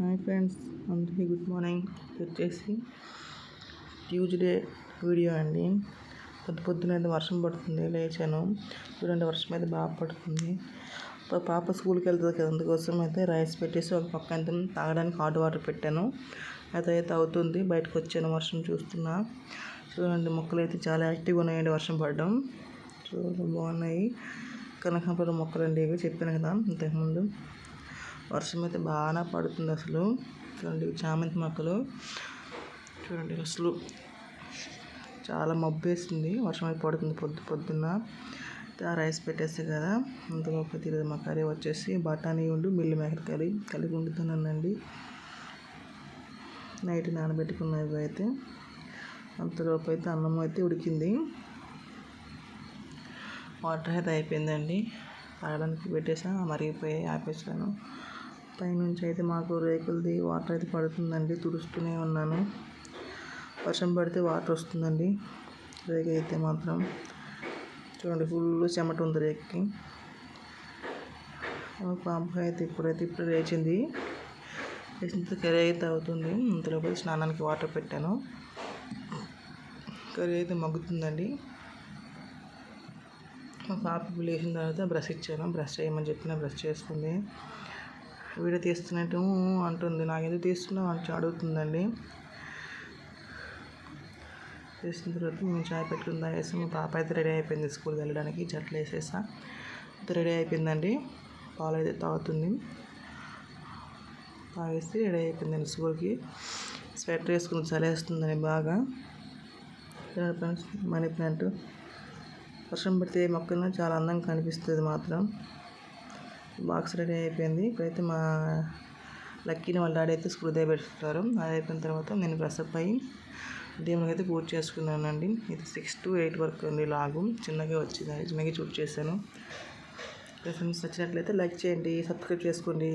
Hi friends అందరికీ good morning వచ్చేసి Tuesday video అండి. పొద్దు పొద్దున అయితే వర్షం పడుతుంది లేచాను. చూడండి వర్షం అయితే బాగా పడుతుంది. పాప స్కూల్కి వెళ్తుంది కదా అందుకోసం అయితే రైస్ పెట్టేసి ఒక పక్క అయితే తాగడానికి హాట్ వాటర్ పెట్టాను. అయితే అయితే అవుతుంది బయటకు వచ్చాను వర్షం చూస్తున్నా. చూడండి మొక్కలు అయితే చాలా యాక్టివ్గా ఉన్నాయండి వర్షం పడడం. చూడండి బాగున్నాయి. కనకాంబరం మొక్కలు అండి ఇవి చెప్పాను కదా ఇంతకుముందు. వర్షం అయితే బాగా పడుతుంది అసలు. చూడండి చామంతి మొక్కలు. చూడండి అసలు చాలా మబ్బు వేస్తుంది వర్షం అయితే పడుతుంది పొద్దు పొద్దున్న. రైస్ పెట్టేస్తే కదా అంతలోపు తిరిగి మా కర్రీ వచ్చేసి బఠానీ ఉండు మిల్లి మేకర్ కర్రీ కలిపి వండుతున్నానండి. నైట్ నానబెట్టుకున్నవి అయితే. అంతలోపు అయితే అన్నం అయితే ఉడికింది. వాటర్ అయితే అయిపోయిందండి. ఆడడానికి పెట్టేసా మరిగిపోయి ఆపేసాను. పైనుంచి అయితే మాకు రేకులది వాటర్ అయితే పడుతుందండి. తుడుస్తూనే ఉన్నాను. వర్షం పడితే వాటర్ వస్తుందండి. రేగ అయితే మాత్రం చూడండి ఫుల్ చెమట ఉంది రేక్కి. మా పాప అయితే ఇప్పుడైతే ఇప్పుడు లేచింది. లేచిన కర్రీ అయితే అవుతుంది. ఇంతలోపు స్నానానికి వాటర్ పెట్టాను. కర్రీ అయితే మగ్గుతుందండి. మా పాప లేచిన తర్వాత బ్రష్ ఇచ్చాను. బ్రష్ చేయమని చెప్పిన బ్రష్ చేస్తుంది వీడియో తీస్తున్నట్టు అంటుంది. నాకు తీస్తున్నావు? అని అడుగుతుందండి. చేసిన తర్వాత మేము చాయ్ పెట్టుకుని తాగేసి మా పాప అయితే రెడీ అయిపోయింది స్కూల్కి వెళ్ళడానికి. జట్లు వేసేసా. అయితే రెడీ అయిపోయిందండి. పాలు అయితే తాగుతుంది. తాగేసి రెడీ అయిపోయిందండి స్కూల్కి. స్వెటర్ వేసుకుని చలేస్తుందని బాగా. మనీ ప్లాంట్ వర్షం పడితే మొక్కలను చాలా అందంగా కనిపిస్తుంది మాత్రం. బాక్స్ రెడీ అయిపోయింది. ఇప్పుడైతే మా లక్కీని వాళ్ళ డాడీ అయితే స్కూల్ దగ్గర పెట్టుకుంటారు. అది అయిపోయిన తర్వాత నేను డ్రెస్అప్ అయ్యి దేవునికి అయితే పూజ చేసుకున్నానండి. ఇది సిక్స్ టు ఎయిట్ వరకు ఉంది లాగు. చిన్నగా వచ్చింది. చిన్నగా చూట్ చేశాను ఫ్రెండ్స్ నచ్చినట్లయితే లైక్ చేయండి సబ్స్క్రైబ్ చేసుకోండి.